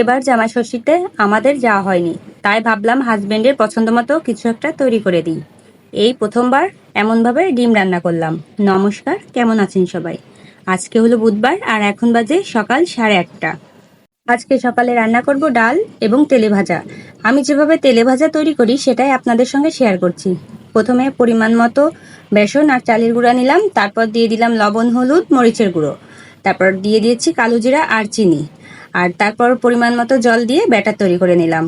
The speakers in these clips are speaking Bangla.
এবার জামাই ষষ্ঠীতে আমাদের যাওয়া হয়নি। তাই ভাবলাম হাজবেন্ডের পছন্দ মতো কিছু একটা তৈরি করে দিই। এই প্রথমবার এমনভাবে ডিম রান্না করলাম। নমস্কার, কেমন আছেন সবাই? আজকে হলো বুধবার আর এখন বাজে সকাল সাড়ে আটটা। আজকে সকালে রান্না করব ডাল এবং তেলে ভাজা। আমি যেভাবে তেলে ভাজা তৈরি করি সেটাই আপনাদের সঙ্গে শেয়ার করছি। প্রথমে পরিমাণ মতো বেসন আর চালের গুঁড়া নিলাম, তারপর দিয়ে দিলাম লবণ, হলুদ, মরিচের গুঁড়ো। তারপর দিয়ে দিয়েছি কালো জিরা আর চিনি। আর তারপর পরিমাণ মতো জল দিয়ে ব্যাটার তৈরি করে নিলাম।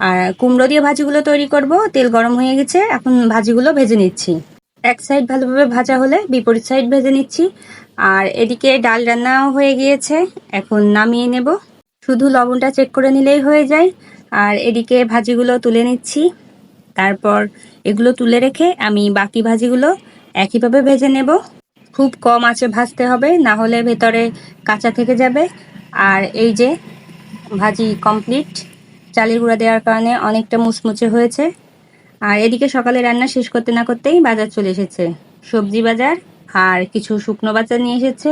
আর কুমড়ো দিয়ে ভাজিগুলো তৈরি করব, তেল গরম হয়ে গেছে, এখন ভাজিগুলো ভেজে নিচ্ছি। এক সাইড ভালোভাবে ভাজা হলে বিপরীত সাইড ভেজে নিচ্ছি। আর এদিকে ডাল রান্নাও হয়ে গিয়েছে, এখন নামিয়ে নেব। শুধু লবণটা চেক করে নিলেই হয়ে যায়। আর এদিকে ভাজিগুলো তুলে নিচ্ছি। তারপর এগুলো তুলে রেখে আমি বাকি ভাজিগুলো একইভাবে ভেজে নেব। খুব কম আঁচে ভাজতে হবে, না হলে ভেতরে কাঁচা থেকে যাবে। আর এই যে ভাজি কমপ্লিট চালের গুঁড়া দেওয়ার কারণে অনেকটা মুচমুচে হয়েছে। আর এদিকে সকালে রান্না শেষ করতে না করতেই বাজার চলে এসেছে। সবজি বাজার আর কিছু শুকনো বাজার নিয়ে এসেছে।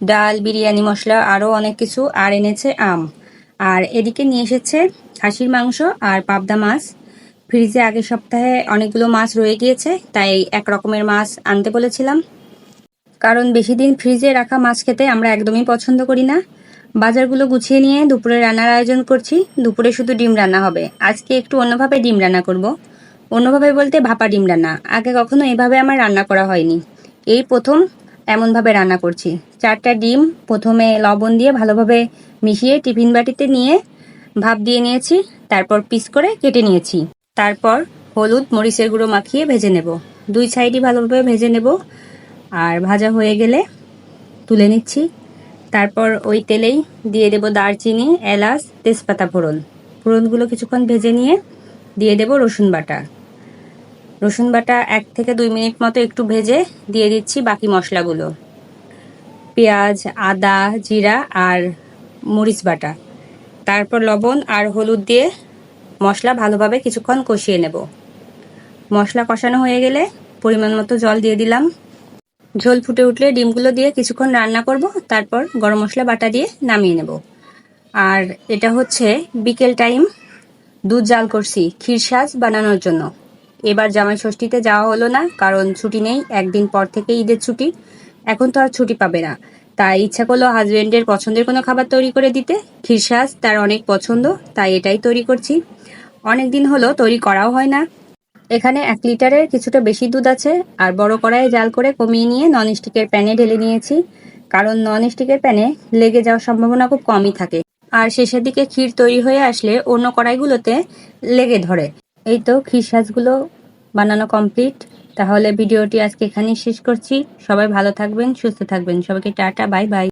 ডাল, বিরিয়ানি, মশলা, আরও অনেক কিছু আর এনেছে আম। আর এদিকে নিয়ে এসেছে খাসির মাংস আর পাবদা মাছ। ফ্রিজে আগের সপ্তাহে অনেকগুলো মাছ রয়ে গিয়েছে, তাই এক রকমের মাছ আনতে বলেছিলাম। কারণ বেশি দিন ফ্রিজে রাখা মাছ খেতে আমরা একদমই পছন্দ করি না। বাজারগুলো গুছিয়ে নিয়ে দুপুরে রান্নার আয়োজন করছি। দুপুরে শুধু ডিম রান্না হবে। আজকে একটু অন্যভাবে ডিম রান্না করব। অন্যভাবে বলতে ভাপা ডিম রান্না। আগে কখনো এভাবে আমার রান্না করা হয়নি। এই প্রথম এমনভাবে রান্না করছি। চারটা ডিম, প্রথমে লবণ দিয়ে ভালোভাবে মিশিয়ে টিফিন বাটিতে নিয়ে ভাপ দিয়ে নিয়েছি, তারপর পিস করে কেটে নিয়েছি। তারপর হলুদ, মরিচের গুঁড়ো মাখিয়ে ভেজে নেব। দুই সাইডই ভালোভাবে ভেজে নেব। আর ভাজা হয়ে গেলে তুলে নিচ্ছি। তারপর ওই তেলেই দিয়ে দেব দারচিনি, এলাচ, তেজপাতা ফোড়ন। ফোড়নগুলো কিছুক্ষণ ভেজে নিয়ে দিয়ে দেব রসুন বাটা। রসুন বাটা এক থেকে দুই মিনিট মতো একটু ভেজে দিয়ে দিচ্ছি বাকি মশলাগুলো। পেঁয়াজ, আদা, জিরা আর মরিচ বাটা। তারপর লবণ আর হলুদ দিয়ে মশলা ভালোভাবে কিছুক্ষণ কষিয়ে নেব। মশলা কষানো হয়ে গেলে পরিমাণ মতো জল দিয়ে দিলাম। ঝোল ফুটে উঠলে ডিমগুলো দিয়ে কিছুক্ষণ রান্না করব, তারপর গরম মশলা বাটা দিয়ে নামিয়ে নেব। আর এটা হচ্ছে বিকেল টাইম, দুধ জাল করছি, ক্ষীর সাজ বানানোর জন্য। এবার জামাই ষষ্ঠীতে যাওয়া হলো না, কারণ ছুটি নেই, একদিন পর থেকে ঈদের ছুটি। এখন তো আর ছুটি পাবে না। তাই ইচ্ছা করল হাজব্যান্ডের পছন্দের কোনো খাবার তৈরি করে দিতে। ক্ষীর সাজ তার অনেক পছন্দ, তাই এটাই তৈরি করছি। অনেক দিন হলো তৈরি করাও হয় না। এখানে এক লিটারের কিছুটা বেশি দুধ আছে, আর বড় কড়াইয়ে জাল করে কমিয়ে নিয়ে নন স্টিকের প্যানে ঢেলে নিয়েছি। কারণ নন স্টিকের প্যানে লেগে যাওয়ার সম্ভাবনা খুব কমই থাকে। আর শেষের দিকে ক্ষীর তৈরি হয়ে আসলে অন্য কড়াইগুলোতে লেগে ধরে। এই তো ক্ষীর সাজগুলো বানানো কমপ্লিট তাহলে ভিডিওটি আজকে এখানেই শেষ করছি। সবাই ভালো থাকবেন, সুস্থ থাকবেন। সবাইকে টাটা, বাই বাই।